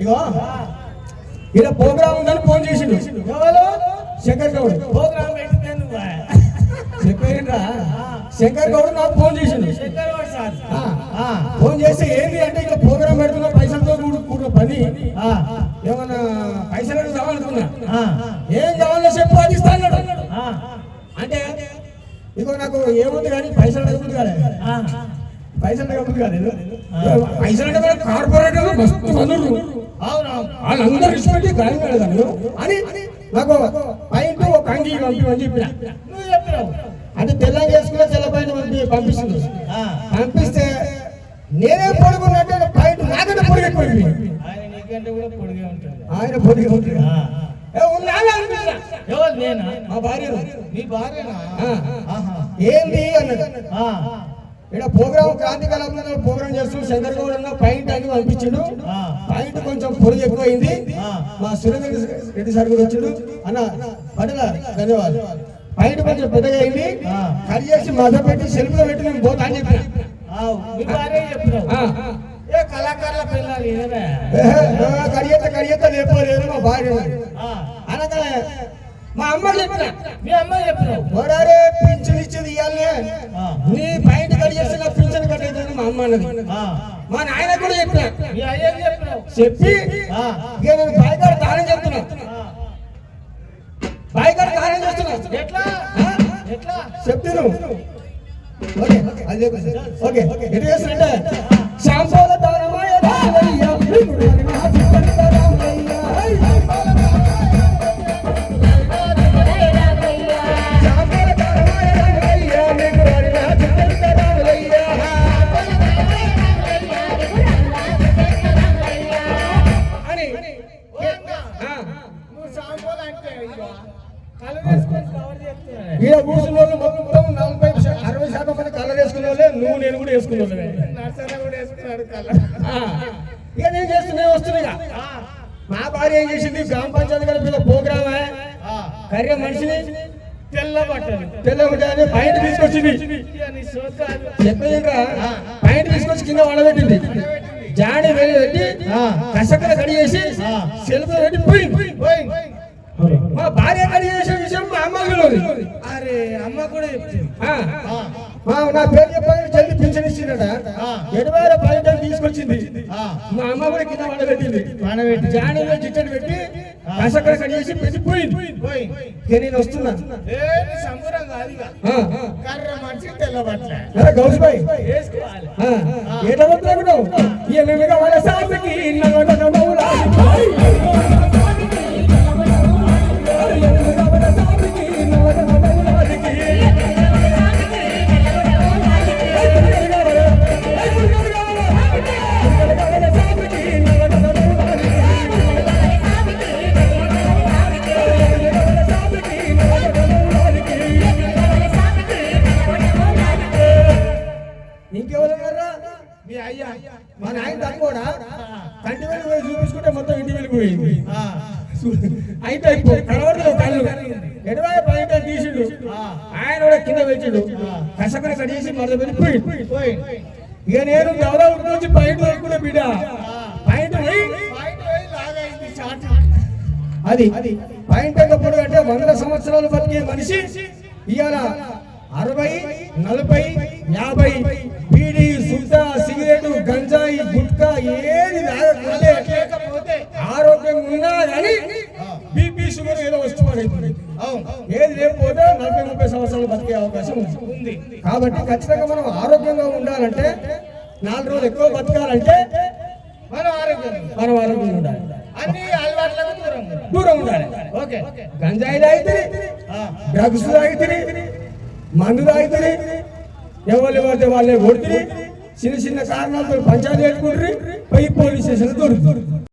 ఇగో. ఇలా ప్రోగ్రామ్ ఉందని ఫోన్ చేసిండు. శంకర్ గౌడ్. ప్రోగ్రామ్ చెప్పేయండ్రా. శంకర్ గౌడ్ నాకు ఫోన్ చేసిండు. ఫోన్ చేస్తే ఏంటి అంటే ఇట్లా ప్రోగ్రామ్ పెడుతున్నా పైసలతో కూడు కూడిన పని. ఏమన్నా పైసలు కావాలనుకున్నా ఏం కావాలో చెప్పు అది ఇస్తాను అన్నాడు. అంటే ఇగో నాకు ఏముంది కానీ పైసలు అడుగుతుంది కదా పైసలు అడుగుతుంది కాదు పైసలు కార్పొరేటర్లు మస్తు అవునవును వాళ్ళందరూ ఇష్టపెట్టి గాలి పెడతాను అని నాకు పైన ఒక అంగీ పంపి చెప్పిన. నువ్వు చెప్పినావు. అంటే తెల్లంగా వేసుకున్న తెల్ల పైన పంపి పంపిస్తుంది. పంపిస్తే నేనే పొడుగున్నట్టు పైన నాకంటే పొడిగి ఎక్కువైంది. ఆయన పొడిగే నేనా? మా భార్య భార్యనా. ఏంది అన్నది. ఇక్కడ ప్రోగ్రామ్ క్రాంతి చేస్తూ శంకర్ గౌడ్ అన్న పాయింట్ అని పంపించిండు. పాయింట్ కొంచెం పొడి ఎక్కువైంది. మా సురేంద్ర రెడ్డి సార్ కూడా వచ్చిండు. అన్న పడల ధన్యవాదాలు. పాయింట్ కొంచెం పెద్దగా అయింది. కట్ చేసి మధ్య పెట్టి సెల్ఫ్లో పెట్టి నేను పోతా అని చెప్పిన. కళాకారుల పిల్లలు మా భార్య ఆ. అనగానే మా అమ్మ చెప్పిన. మీ అమ్మ చెప్పినావు. ఒడారే పింఛన్ ఇచ్చేది ఇవ్వాలనే అన్నది. మా నాయన కూడా చెప్పిన. చెప్పి. ఇక నేను బాయికాడ దానం చెప్తున్నా. బాయికాడ దానం చేస్తున్నా. ఎట్లా? ఓకే. ఓకే ఎటు చేస్తున్నట్టే వేసుకునే ఆ ఇక నేను చేస్తున్నా వస్తున్నా ఆ. మా భార్య ఏం చేసింది? గ్రామ పంచాయతీ పిల్ల ప్రోగ్రామ్. కర్రీ మనిషిని తెల్ల బట్టలు తెల్ల ఉంటాయని పైన తీసుకొచ్చింది. చెప్పేదిరా పైన తీసుకొచ్చి కింద వడబెట్టింది. జాడి వెళ్ళి పెట్టి కసక్కన కడి చేసి సెల్ఫ్ పెట్టి పోయింది. పోయి. మా భార్య కడి చేసే విషయం మా అమ్మ. అరే అమ్మ కూడా చెప్తుంది నా పేరు చెప్పాలని ఎడవేల పైన తీసుకొచ్చింది. మా అమ్మ కూడా కింద వడబెట్టింది. వడబెట్టి. జాడీలో చిట్టడి పెట్టి చేసి నేను వస్తున్నా. సంబరం కాదు. కర్ర మనిషి గౌస్ భాయ్ వేసుకోవాలి. ఏటో మా నాయన తక్కువడా కంటి వెళ్ళి పోయి చూపించుకుంటే మొత్తం ఇంటి వెళ్ళిపోయింది. అయితే కనబడదు కళ్ళు ఎడవాయ పైన తీసిండు. ఆయన కూడా కింద పెట్టిండు కసకన కడిగేసి మరద వెళ్ళిపోయిండు. పోయి. ఇక నేను గౌరవ నుంచి బయట దొరుకునే బిడ్డ. బయట పోయి. అది. పాయింట్ ఎప్పుడు అంటే వంద సంవత్సరాలు బతికే మనిషి. ఇవాళ అరవై నలభై యాభై ఏదో లేకపోతే నలభై ముప్పై సంవత్సరాలు బతికే అవకాశం ఉంది. కాబట్టి ఖచ్చితంగా మనం ఆరోగ్యంగా ఉండాలంటే నాలుగు రోజులు ఎక్కువ బతకాలంటే మనం ఆరోగ్యం మనం ఆరోగ్యంగా ఉండాలి. అన్ని అలవాట్లకు దూరం. ఉండాలి. దూరం ఉండాలి. ఓకే. గంజాయి తాగితే. డ్రగ్స్ తాగితే మందు తాగితే ఎవరు పడితే వాళ్ళే కొడుతుంది చిన్న చిన్న కారణాలతో పంచాయతీ పెట్టుకుంటారు పోయి పోలీస్ స్టేషన్ దొరుకుతుంది.